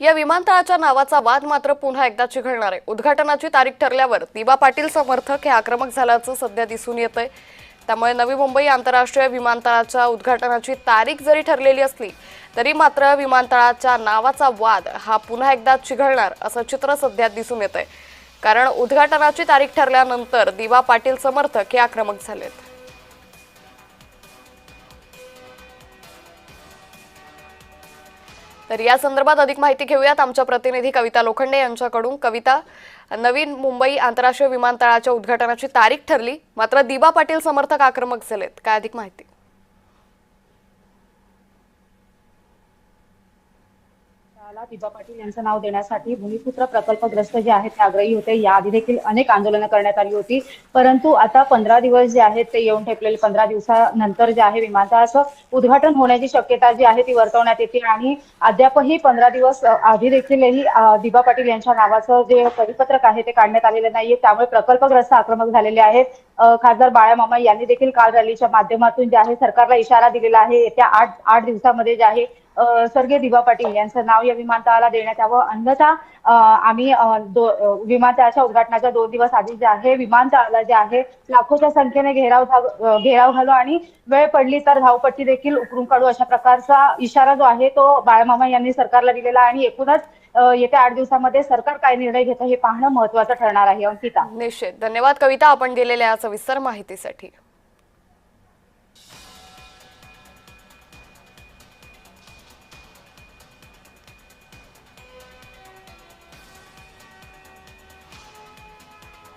या विमानतळाच्या नावाचा वाद मात्र पुन्हा एकदा चिघळणार आहे. उद्घाटनाची तारीख ठरल्यावर दिबा पाटील समर्थक हे आक्रमक झाल्याचं सध्या दिसून येत आहे त्यामुळे नवी मुंबई आंतरराष्ट्रीय विमानतळाच्या उद्घाटनाची तारीख जरी ठरलेली असली तरी मात्र विमानतळाच्या नावाचा वाद हा पुन्हा एकदा चिघळणार असं चित्र सध्या दिसून येत आहे कारण उद्घाटनाची तारीख ठरल्यानंतर दिवा पाटील समर्थक हे आक्रमक झालेत. तर या संदर्भात अधिक माहिती घेऊयात आमच्या प्रतिनिधी कविता लोखंडे यांच्याकडून. कविता नवीन मुंबई आंतरराष्ट्रीय विमानतळाच्या उद्घाटनाची तारीख ठरली. मात्र दिबा पाटील समर्थक आक्रमक झालेत. काय अधिक माहिती? त्याला दिबा पाटील यांचं नाव देण्यासाठी भूमिपुत्र प्रकल्पग्रस्त जे आहेत ते आग्रही होते. याआधी देखील अनेक आंदोलनं करण्यात आली होती. परंतु आता पंधरा दिवस जे आहेत ते येऊन ठेपलेले. पंधरा दिवसानंतर जे आहे विमानतळाचं उद्घाटन होण्याची शक्यता जी आहे ती वर्तवण्यात येते. आणि अद्यापही पंधरा दिवस आधी देखीलही दिबा पाटील यांच्या नावाचं जे परिपत्रक आहे ते काढण्यात आलेलं नाहीये. त्यामुळे प्रकल्पग्रस्त आक्रमक झालेले आहेत. खासदार बाळामामा यांनी देखील काल रॅलीच्या माध्यमातून जे आहे सरकारला इशारा दिलेला आहे. येत्या आठ आठ दिवसामध्ये जे आहे स्वर्गीय दिवा पाटील यांचं नाव या विमानतळाला देण्यात यावं. अन्यथा आम्ही विमानतळाच्या उद्घाटनाच्या दोन दिवस आधी जे आहे विमानतळाला जे आहे लाखोच्या संख्येने घेराव घेराव घालू आणि वेळ पडली तर धावपट्टी देखील उकरून काढू अशा प्रकारचा इशारा जो आहे तो बाळामामा यांनी सरकारला दिलेला आहे. आणि एकूणच येत्या आठ दिवसामध्ये सरकार काय निर्णय घेतं हे पाहणं महत्वाचं ठरणार आहे अंकिता. निश्चित. धन्यवाद कविता. आपण दिलेल्या सविस्तर माहितीसाठी.